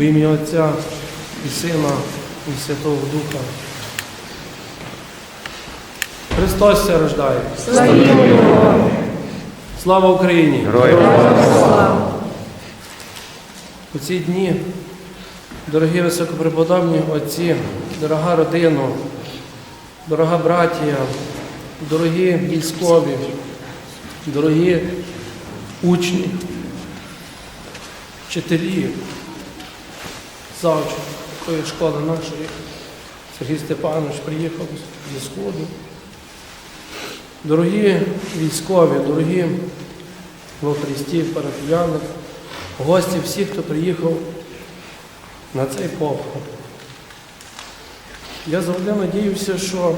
У ім'я Отця і Сина, і Святого Духа. Христос ся рождає. Слава Україні! Героям Слава! У ці дні, дорогі високопреподобні отці, дорога родина, дорога братія, дорогі військові, дорогі учні, вчителі, завчі такої школи нашої. Сергій Степанович приїхав зі Сходу. Дорогі військові, дорогі во Христі, парафіяни, гості, всі, хто приїхав на цей похорон. Я завжди надіюся, що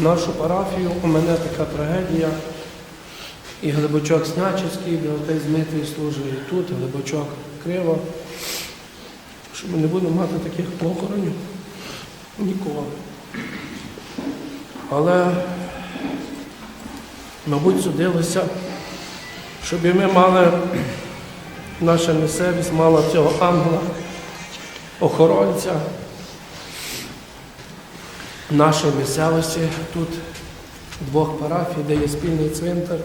в нашу парафію у мене така трагедія. І Глибочок Снячівський, де отець Дмитрій служить і тут, Глибочок Криво, що ми не будемо мати таких похоронів ніколи. Але, мабуть, судилося, щоб і ми мали, наша місцевість мала цього ангела, охоронця нашої місцевості тут двох парафій, де є спільний цвинтар,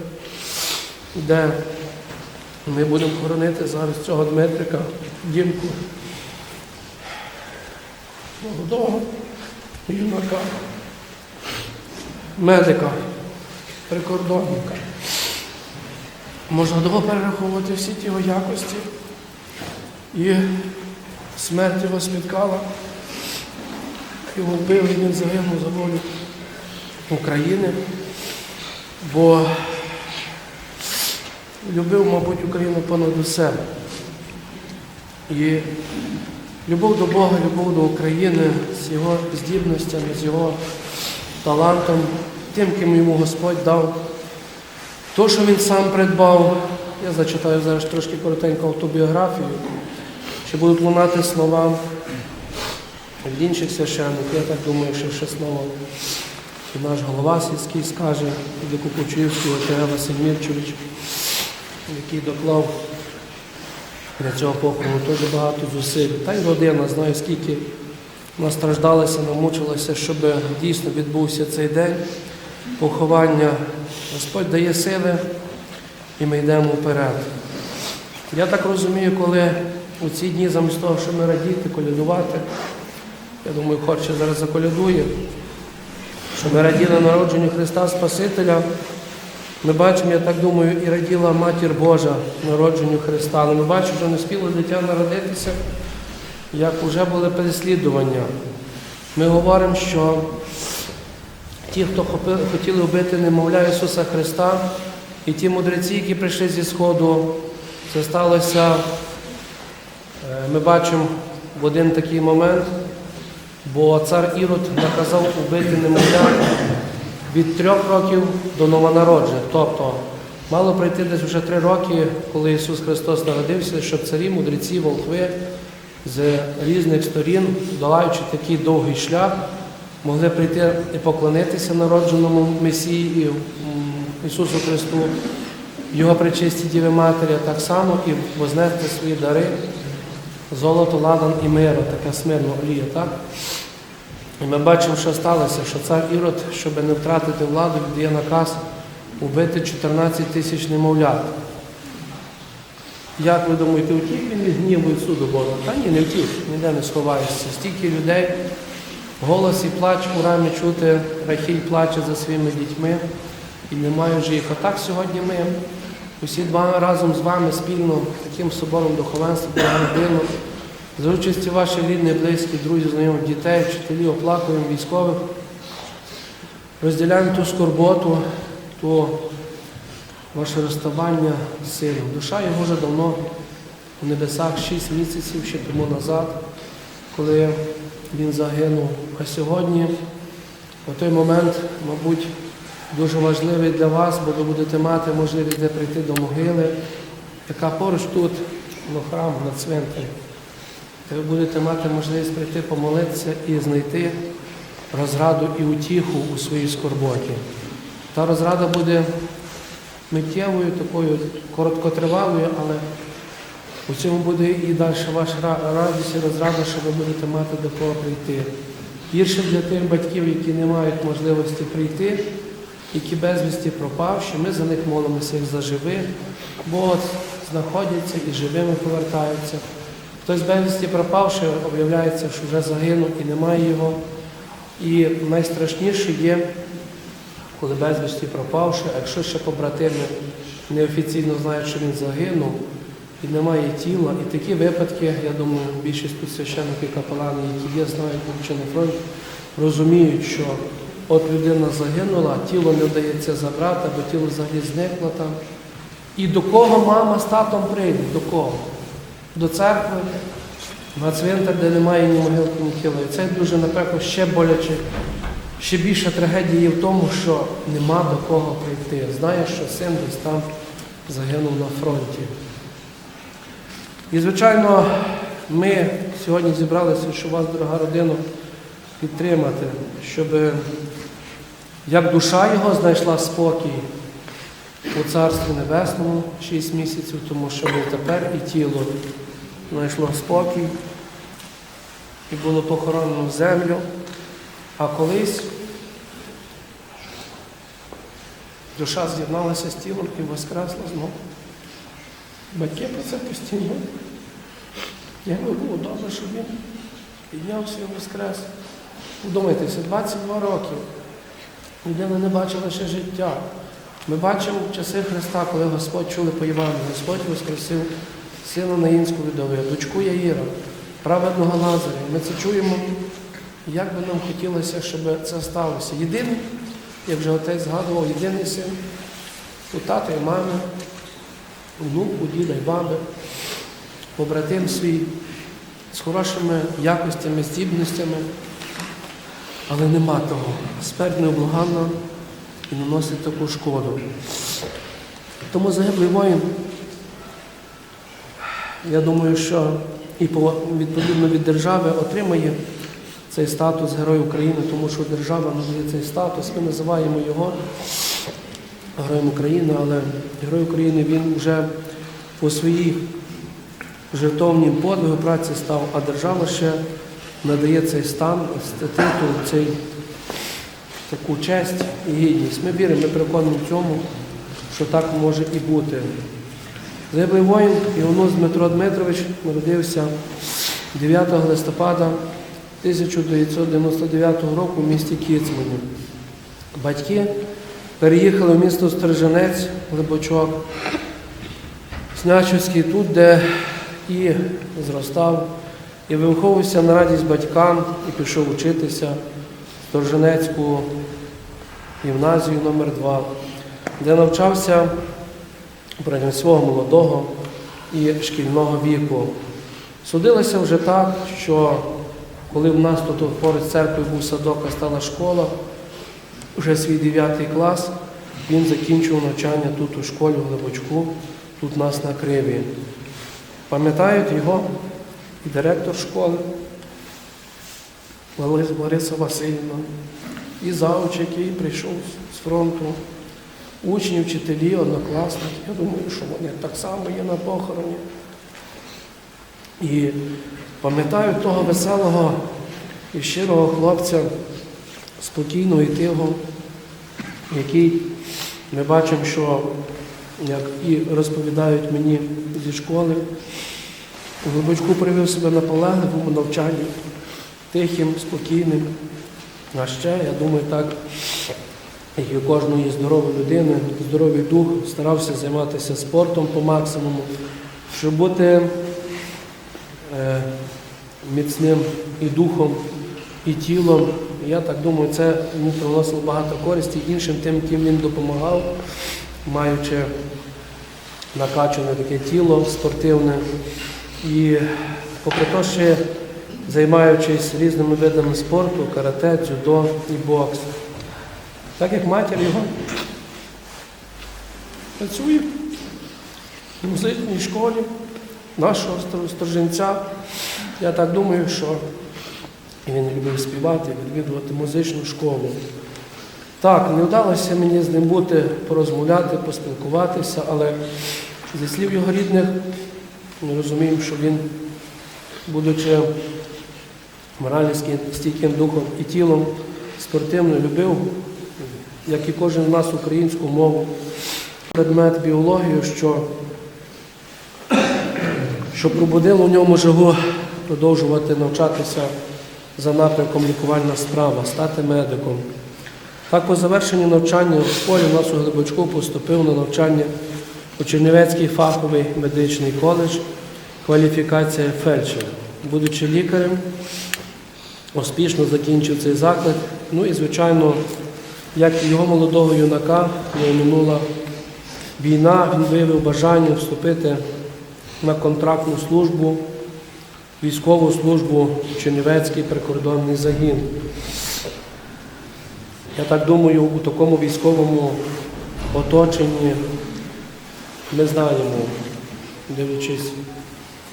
де ми будемо хоронити зараз цього Дмитрика, дімку, молодого юнака, медика, прикордонника. Можна довго перераховувати всі ті його якості. І смерть його спіткала. Його вбили, він загинув за волю України, бо любив, мабуть, Україну понад усе. І любов до Бога, любов до України з його здібностями, з його талантом, тим, ким йому Господь дав. То, що він сам придбав, я зачитаю зараз трошки коротенько автобіографію, чи будуть лунати слова від інших священників. Я так думаю, що ще слово і наш голова сільський скаже, і Кукучівський отець Василь Мірчевич, який доклав для цього похорону дуже багато зусиль. Та й родина, знаю, скільки настраждалася, намучилася, щоб дійсно відбувся цей день поховання. Господь дає сили, і ми йдемо вперед. Я так розумію, коли у ці дні, замість того, щоб ми радіти, колядувати, я думаю, хоче зараз заколядує, що ми раділи народженню Христа Спасителя. Ми бачимо, я так думаю, і раділа Матір Божа народженню Христа. Але ми бачимо, що не спіло дитя народитися, як вже були переслідування. Ми говоримо, що ті, хто хотіли вбити немовля Ісуса Христа, і ті мудреці, які прийшли зі Сходу, це сталося, е, ми бачимо в один такий момент, бо цар Ірод наказав убити немовля від трьох років до новонародження. Тобто мало пройти десь вже три роки, коли Ісус Христос народився, щоб царі, мудреці, волхви з різних сторін, долаючи такий довгий шлях, могли прийти і поклонитися народженому Месії Ісусу Христу, Його причисті Діви Матері, так само і вознести свої дари, золото, ладан і миру, така смирна олія, так? І ми бачимо, що сталося, що цар Ірод, щоб не втратити владу, віддає наказ убити 14 тисяч немовлят. Як ви думаєте, утік він від гніву і суду Божого? Та ні, не втік, ніде не сховаєшся. Стільки людей, голос і плач у рамі чути, Рахіль плаче за своїми дітьми і немає вже їх. А так сьогодні ми усі два разом з вами спільно таким собором духовенства, родину, за участі ваших рідних, близьких, друзів, знайомих, дітей, вчителів, оплакуємо військових, розділяємо ту скорботу, ту ваше розставання з сином. Душа його вже давно в небесах, шість місяців ще тому назад, коли він загинув. А сьогодні, в той момент, мабуть, дуже важливий для вас, бо ви будете мати можливість де прийти до могили, яка поруч тут, на храму, на цвинтарі. Ви будете мати можливість прийти помолитися і знайти розраду і утіху у своїй скорботі. Та розрада буде миттєвою, такою короткотривалою, але У цьому буде і далі ваша радість і розрада, що ви будете мати до кого прийти. Гірше для тих батьків, які не мають можливості прийти, які безвісті пропавші, ми за них молимося як за живих, бо знаходяться і живими повертаються. Хтось безвісті пропавши, об'являється, що вже загинув і немає його. І найстрашніше є, коли безвісті пропавши, а якщо ще побратими неофіційно знають, що він загинув, і немає тіла. І такі випадки, я думаю, більшість тут священників капелани, які є, знають, будучи на фронті, розуміють, що от людина загинула, тіло не вдається забрати, бо тіло взагалі зникло там. І до кого мама з татом прийде? До кого? До церкви, на цвинтар, де немає ні могилки, ні. І це дуже, напевно, ще боляче, ще більша трагедія є в тому, що нема до кого прийти. Знаєш, що син десь там загинув на фронті. І, звичайно, ми сьогодні зібралися, щоб вас, дорога родина, підтримати, щоб як душа його знайшла спокій у Царстві Небесному 6 місяців, тому що ми тепер і тіло знайшло спокій і було похоронено в землю, а колись душа з'єдналася з тілом і воскресла знову. Батьки про це постійно. Якби було добре, щоб він піднявся і воскрес. Вдумайтеся, 22 роки. Людина не бачила ще життя. Ми бачимо в часи Христа, коли Господь чули по Євангелію, Господь воскресив сина Наїнську відови, дочку Яїра, праведного Лазаря. Ми це чуємо, як би нам хотілося, щоб це сталося. Єдиний, як вже отець згадував, єдиний син у тата і мами, внук, у діда і баби, побратим свій з хорошими якостями, здібностями, але нема того. Смерть необлаганна і наносить таку шкоду. Тому загиблий воїн, я думаю, що і відповідно від держави отримає цей статус Герой України, тому що держава надає цей статус. Ми називаємо його Героєм України, але Герой України він вже по своїй жертовнім подвигу праці став, а держава ще надає цей стан, титул, цей, таку честь і гідність. Ми віримо, ми переконані в цьому, що так може і бути. Загиблий воїн Іонус Дмитро Дмитрович народився 9 листопада 1999 року в місті Кіцмані. Батьки переїхали в місто Сторожинець, Глибочок, Снячівський, тут, де і зростав, і виховувався на радість батькам, і пішов учитися в Сторожинецьку гімназію номер 2 де навчався протягом свого молодого і шкільного віку. Судилося вже так, що коли в нас тут поруч з церквою був садок, а стала школа, вже свій 9 клас, він закінчив навчання тут у школі в Глибочку, тут у нас на Криві. Пам'ятають його і директор школи Ларис- Лариса Васильівна, і завуч, який прийшов з фронту, учні, вчителі, однокласники. Я думаю, що вони так само є на похороні. І пам'ятаю того веселого і щирого хлопця, спокійного і тихого, який ми бачимо, що, як і розповідають мені зі школи, у Глибочку привів себе наполегливому навчанню, тихим, спокійним. А ще, я думаю, так, як і у кожної здорової людини, здоровий дух старався займатися спортом по максимуму, щоб бути е, міцним і духом, і тілом. Я так думаю, це йому приносило багато користі іншим тим, ким він допомагав, маючи накачане таке тіло спортивне. І попри те, ще займаючись різними видами спорту, карате, дзюдо і бокс. Так як матір його працює в музичній школі нашого стор- сторженця. Я так думаю, що він любив співати, відвідувати музичну школу. Так, не вдалося мені з ним бути, порозмовляти, поспілкуватися, але зі слів його рідних, Ми розуміємо, що він, будучи морально стійким духом і тілом, спортивно любив, як і кожен з нас, українську мову, предмет біологію, що, що пробудило в ньому жагу продовжувати навчатися за напрямком лікувальна справа, стати медиком. Так, по завершенні навчання в школі в нас у Глибочку поступив на навчання у Чернівецький фаховий медичний коледж, кваліфікація фельдшер. Будучи лікарем, успішно закінчив цей заклад. Ну і, звичайно, як і його молодого юнака, не минула війна, він виявив бажання вступити на контрактну службу, військову службу Чернівецький прикордонний загін. Я так думаю, у такому військовому оточенні ми знаємо, дивлячись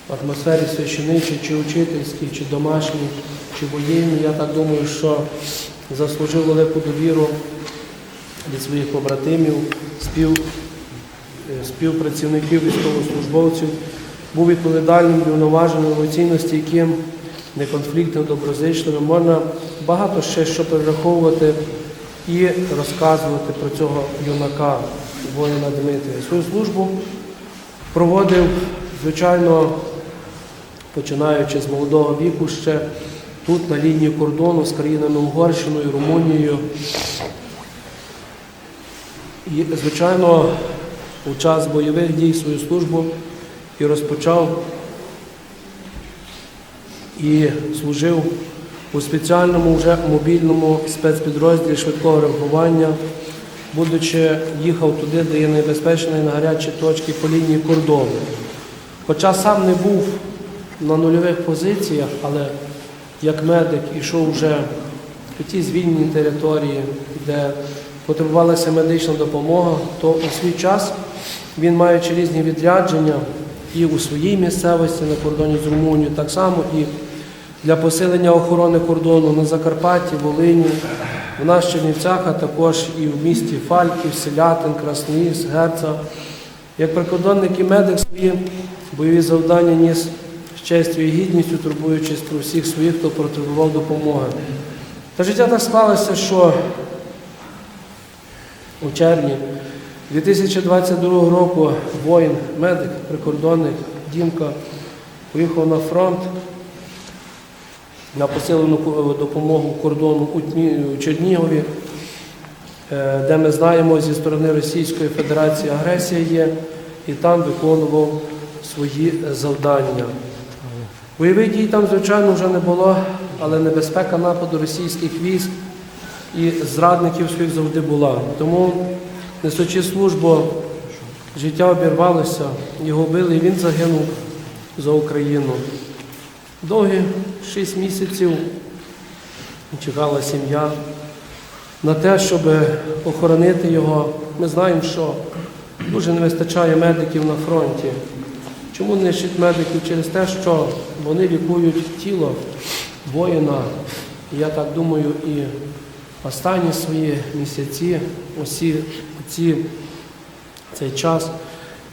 в атмосфері священичій, чи учительській, чи домашній, чи воєнній, я так думаю, що заслужив велику довіру від своїх побратимів, спів, е, співпрацівників, військовослужбовців, був відповідальним, рівноваженим, емоційно стійким, неконфліктним, доброзичливим. Можна багато ще що перераховувати і розказувати про цього юнака, воїна Дмитрія. Свою службу проводив, звичайно, починаючи з молодого віку ще тут, на лінії кордону з країнами Угорщиною, Румунією. І, звичайно, у час бойових дій свою службу і розпочав і служив у спеціальному вже мобільному спецпідрозділі швидкого реагування, будучи їхав туди, де є небезпечні на гарячі точки по лінії кордону. Хоча сам не був на нульових позиціях, але як медик ішов вже у ті звільнені території, де потребувалася медична допомога, то у свій час він, маючи різні відрядження і у своїй місцевості на кордоні з Румунією, так само і для посилення охорони кордону на Закарпатті, Волині, в нас Чернівцях, а також і в місті Фальків, Селятин, Красноїз, Герца. Як прикордонник і медик свої бойові завдання ніс з честю і гідністю, турбуючись про всіх своїх, хто потребував допомоги. Та життя так склалося, що у червні 2022 року воїн, медик, прикордонник Дімка поїхав на фронт на посилену допомогу кордону у Чернігові, е, де ми знаємо зі сторони Російської Федерації агресія є, і там виконував свої завдання. Бойових дій там, звичайно, вже не було, але небезпека нападу російських військ і зрадників своїх завжди була. Тому, несучи службу, життя обірвалося, його били, і він загинув за Україну. Довгі шість місяців чекала сім'я на те, щоб охоронити його. Ми знаємо, що дуже не вистачає медиків на фронті. Чому не нищать медиків? Через те, що вони лікують тіло воїна. Я так думаю, і останні свої місяці, усі ці, цей час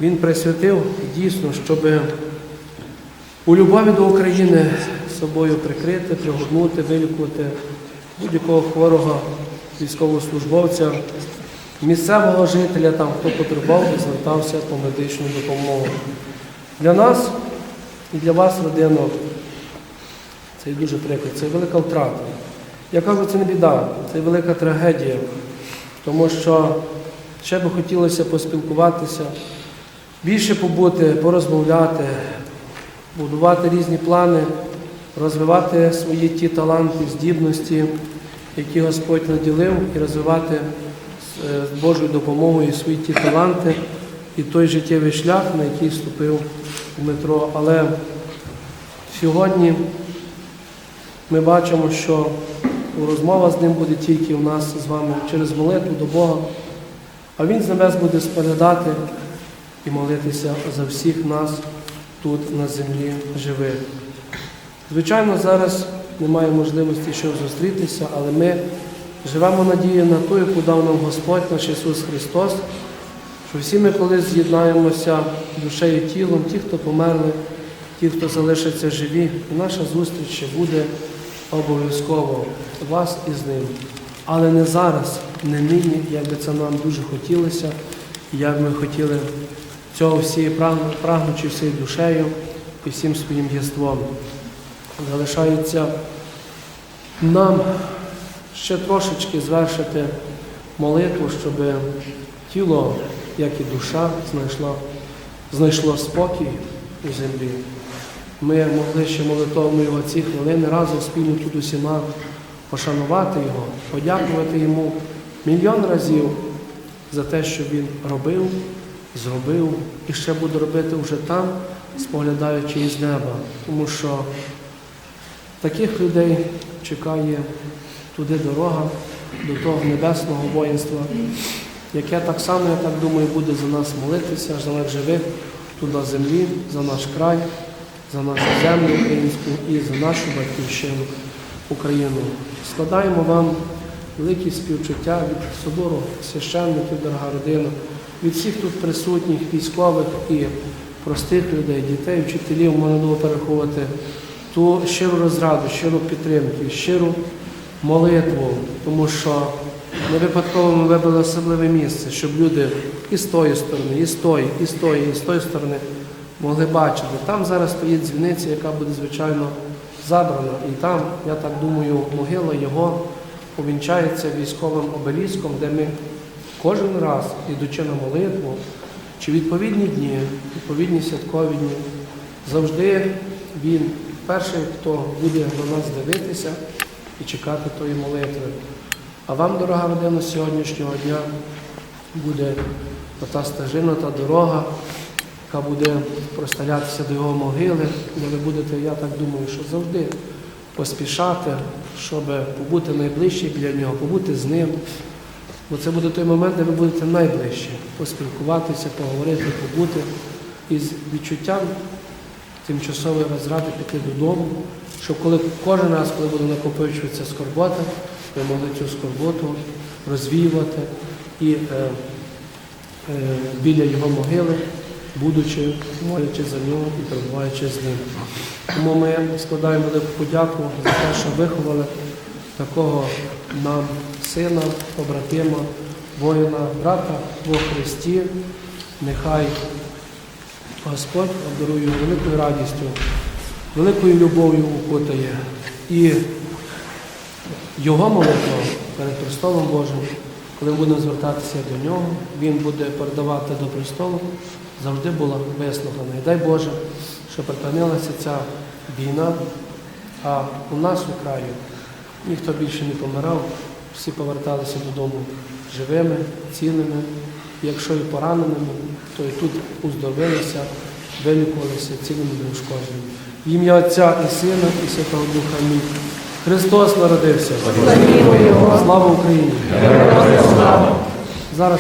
він присвятив дійсно, щоби у любові до України собою прикрити, пригорнути, вилікувати будь-якого хворого військовослужбовця, місцевого жителя, там, хто потребував звертався по медичну допомогу. Для нас і для вас, родино, це дуже приклад, це велика втрата. Я кажу, це не біда, це велика трагедія, тому що ще би хотілося поспілкуватися, більше побути, порозмовляти, будувати різні плани, розвивати свої ті таланти, здібності, які Господь наділив, і розвивати е, з Божою допомогою свої ті таланти і той життєвий шлях, на який вступив Дмитро. Але сьогодні ми бачимо, що розмова з ним буде тільки у нас з вами через молитву до Бога, а Він з небес буде споглядати і молитися за всіх нас тут на землі живих. Звичайно, зараз немає можливості ще зустрітися, але ми живемо надією на ту, яку дав нам Господь наш Ісус Христос, що всі ми колись з'єднаємося душею і тілом, ті, хто померли, ті, хто залишаться живі, і наша зустріч ще буде обов'язково вас із ним. Але не зараз, не нині, як би це нам дуже хотілося, як ми хотіли цього всі прагну- прагнучи всією душею і всім своїм єством. Залишається нам ще трошечки звершити молитву, щоб тіло, як і душа, знайшло, знайшло спокій у землі. Ми могли ще молитовно його ці хвилини разом спільно тут усіма пошанувати його, подякувати йому мільйон разів за те, що він робив, зробив і ще буде робити вже там, споглядаючи із неба. Тому що таких людей чекає туди дорога до того небесного воїнства, яке так само, я так думаю, буде за нас молитися, нас живих тут на землі, за наш край, за нашу землю українську і за нашу батьківщину Україну. Складаємо вам великі співчуття від собору священників, дорога родина, від всіх тут присутніх військових і простих людей, дітей, вчителів, можна було переховувати ту щиру розраду, щиру підтримку, щиру молитву, тому що не випадково ми вибрали особливе місце, щоб люди і з тої сторони, і з тої, і з тої, і з тої сторони могли бачити. Там зараз стоїть дзвіниця, яка буде, звичайно, забрана. І там, я так думаю, могила його увінчається військовим обеліском, де ми кожен раз, ідучи на молитву, чи відповідні дні, відповідні святкові дні, завжди він перший, хто буде на нас дивитися і чекати тої молитви. А вам, дорога родина, сьогоднішнього дня буде та стежина, та дорога, яка буде просталятися до його могили, де ви будете, я так думаю, що завжди поспішати, щоб побути найближче біля нього, побути з ним. Бо це буде той момент, де ви будете найближче поспілкуватися, поговорити, побути із відчуттям тимчасової розради піти додому, щоб коли кожен раз, коли буде накопичуватися скорбота, ви могли цю скорботу розвіювати і е, е, біля його могили, будучи, молячи за нього і перебуваючи з ним. Тому ми складаємо велику подяку за те, що виховали такого нам сина, побратима, воїна, брата во Христі. Нехай Господь обдарує великою радістю, великою любов'ю укутає. І його молитва перед престолом Божим, коли ми будемо звертатися до нього, він буде передавати до престолу, завжди була вислухана. І дай Боже, щоб припинилася ця війна, а у нас у краю ніхто більше не помирав, всі поверталися додому живими, цілими. Якщо і пораненими, то і тут уздоровилися, вилікувалися цілими неушкодженими. В ім'я Отця і Сина, і Святого Духа. Амінь. Христос народився. Слава Україні! Слава. Зараз